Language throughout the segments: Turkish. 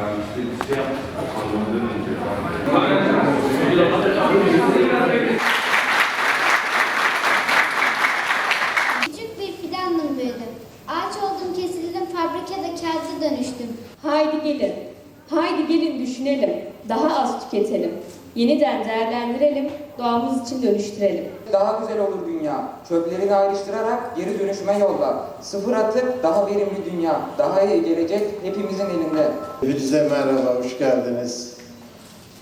Yani. Küçük bir fidandım büyüdüm. Ağaç oldum kesildim, fabrikada kağıtçı dönüştüm. Haydi gelin, haydi gelin düşünelim, daha az tüketelim. Yeniden değerlendirelim, doğamız için dönüştürelim. Daha güzel olur dünya. Çöplerini ayrıştırarak geri dönüşüme yolla. Sıfır atık, daha verimli dünya. Daha iyi gelecek hepimizin elinde. Hepinize merhaba, hoş geldiniz.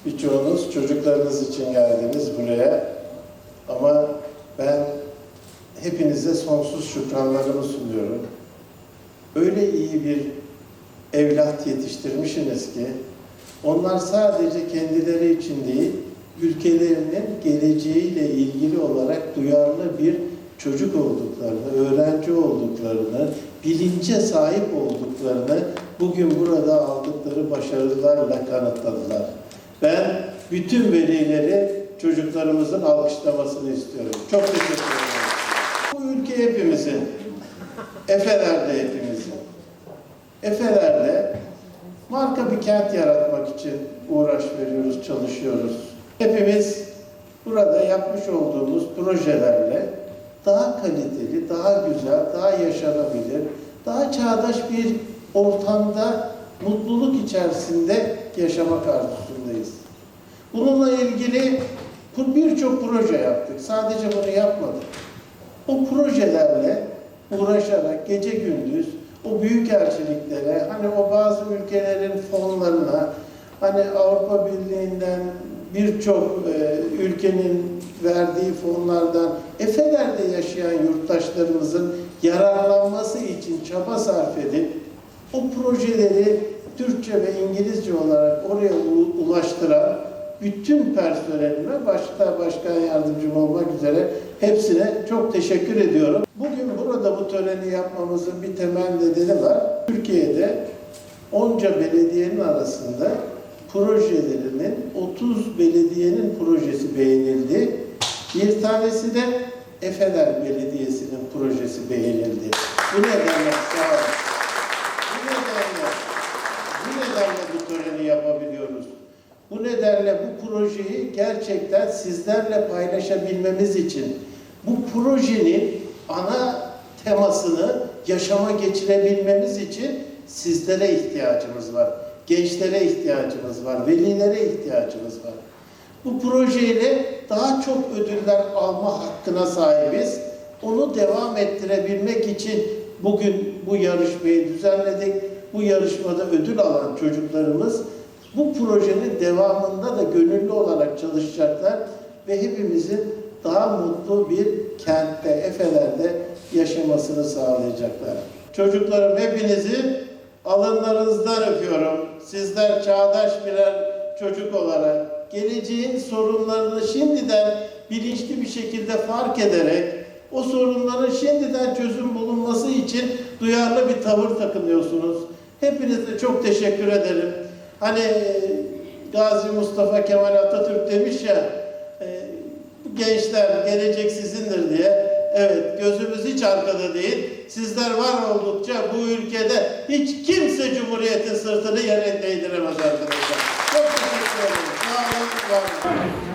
Birçoğunuz çocuklarınız için geldiniz buraya. Ama ben hepinize sonsuz şükranlarımı sunuyorum. Öyle iyi bir evlat yetiştirmişsiniz ki onlar sadece kendileri için değil, ülkelerinin geleceğiyle ilgili olarak duyarlı bir çocuk olduklarını, öğrenci olduklarını, bilince sahip olduklarını bugün burada aldıkları başarılarla kanıtladılar. Ben bütün velileri çocuklarımızın alkışlamasını istiyorum. Çok teşekkür ederim. Bu ülke hepimizin, Efeler de hepimizin. Efeler'de marka bir kent yaratmak için uğraş veriyoruz, çalışıyoruz. Hepimiz burada yapmış olduğumuz projelerle daha kaliteli, daha güzel, daha yaşanabilir, daha çağdaş bir ortamda mutluluk içerisinde yaşamak arzusundayız. Bununla ilgili birçok proje yaptık. Sadece bunu yapmadık. O projelerle uğraşarak gece gündüz o büyük elçiliklere, hani o bazı ülkelerin fonlarına, hani Avrupa Birliği'nden birçok e, ülkenin verdiği fonlardan Efeler'de yaşayan yurttaşlarımızın yararlanması için çaba sarf edip o projeleri Türkçe ve İngilizce olarak oraya ulaştıran bütün personelime, başta başkan yardımcım olmak üzere hepsine çok teşekkür ediyorum. Burada bu töreni yapmamızın bir temel nedeni var. Türkiye'de onca belediyenin arasında projelerinin 30 belediyenin projesi beğenildi. Bir tanesi de Efeler Belediyesi'nin projesi beğenildi. Bu nedenle sağ olun. Bu nedenle, bu nedenle bu töreni yapabiliyoruz. Bu nedenle bu projeyi gerçekten sizlerle paylaşabilmemiz için bu projenin ana temasını yaşama geçirebilmemiz için sizlere ihtiyacımız var. Gençlere ihtiyacımız var, velilere ihtiyacımız var. Bu projeyle daha çok ödüller alma hakkına sahibiz. Onu devam ettirebilmek için bugün bu yarışmayı düzenledik. Bu yarışmada ödül alan çocuklarımız bu projenin devamında da gönüllü olarak çalışacaklar ve hepimizin daha mutlu bir kentte, Efeler'de yaşamasını sağlayacaklar. Çocuklarım hepinizi alınlarınızdan öpüyorum. Sizler çağdaş birer çocuk olarak geleceğin sorunlarını şimdiden bilinçli bir şekilde fark ederek o sorunların şimdiden çözüm bulunması için duyarlı bir tavır takınıyorsunuz. Hepinize çok teşekkür ederim. Hani e, Gazi Mustafa Kemal Atatürk demiş ya, e, gençler gelecek sizindir diye. Evet gözümüz hiç arkada değil. Sizler var oldukça bu ülkede hiç kimse Cumhuriyet'in sırtını yere değdiremez arkadaşlar. Çok teşekkür ederim. Sağ olun. Var olun.